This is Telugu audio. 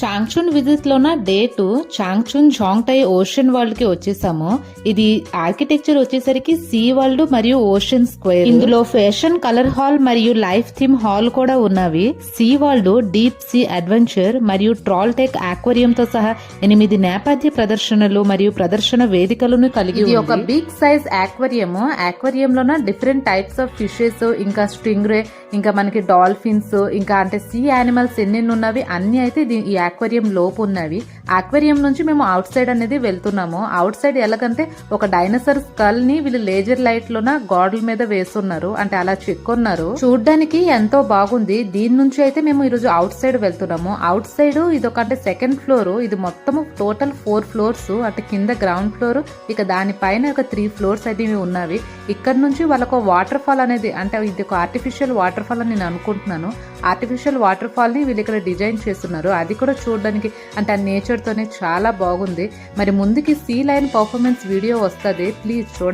చాంగ్చున్ విజిట్ లోన day two Changchun Zhangtai ocean వరల్డ్కి వచ్చేసాము. ఇది ఆర్కిటెక్చర్ వచ్చేసరికి సీ వరల్డ్ మరియు ఓషన్ స్క్వేర్. ఇందులో ఫ్యాషన్ కలర్ హాల్ మరియు లైఫ్ థీమ్ హాల్ కూడా ఉన్నవి. Sea world deep sea adventure మరియు ట్రాల్ టెక్ ఆక్వేరియం తో సహా ఎనిమిది నేపథ్య ప్రదర్శనలు మరియు ప్రదర్శన వేదికలను కలిగి ఇది ఒక బిగ్ సైజ్ ఆక్వేరియం ఆక్వేరియం లోన డిఫరెంట్ టైప్స్ ఆఫ్ ఫిషెస్ ఇంకా స్ట్రింగ్రే ఇంకా మనకి డాల్ఫిన్స్ ఇంకా అంటే సీ యానిమల్స్ ఎన్నెన్ని ఉన్నవి అన్ని అయితే ఈ ఆక్వేరియం లోపు ఉన్నవి. ఆక్వేరియం నుంచి మేము అవుట్ సైడ్ అనేది వెళ్తున్నాము. అవుట్ సైడ్ ఎలాగంటే ఒక డైనోసార్ స్కల్ని వీళ్ళు లేజర్ లైట్ లోన గోడల మీద వేస్తున్నారు. అంటే అలా చెక్కున్నారు. చూడడానికి ఎంతో బాగుంది. దీని నుంచి అయితే మేము ఈరోజు అవుట్ సైడ్ వెళ్తున్నాము. అవుట్ సైడ్ ఇది ఒక అంటే సెకండ్ ఫ్లోర్. ఇది మొత్తం టోటల్ ఫోర్ ఫ్లోర్స్. అంటే కింద గ్రౌండ్ ఫ్లోర్. ఇక దానిపైన ఒక త్రీ ఫ్లోర్స్ అయితే ఇవి ఉన్నవి. ఇక్కడ నుంచి వాళ్ళకు వాటర్ ఫాల్ అనేది అంటే ఇది ఒక ఆర్టిఫిషియల్ వాటర్ ఫాల్ అని నేను అనుకుంటున్నాను. ఆర్టిఫిషియల్ వాటర్ ఫాల్ని వీళ్ళు ఇక్కడ డిజైన్ చేస్తున్నారు. అది కూడా చూడడానికి అంటే ఆ నేచర్ తోనే చాలా బాగుంది. మరి ముందుకి సీ లైన్ పర్ఫార్మెన్స్ వీడియో వస్తుంది. ప్లీజ్ చూడండి.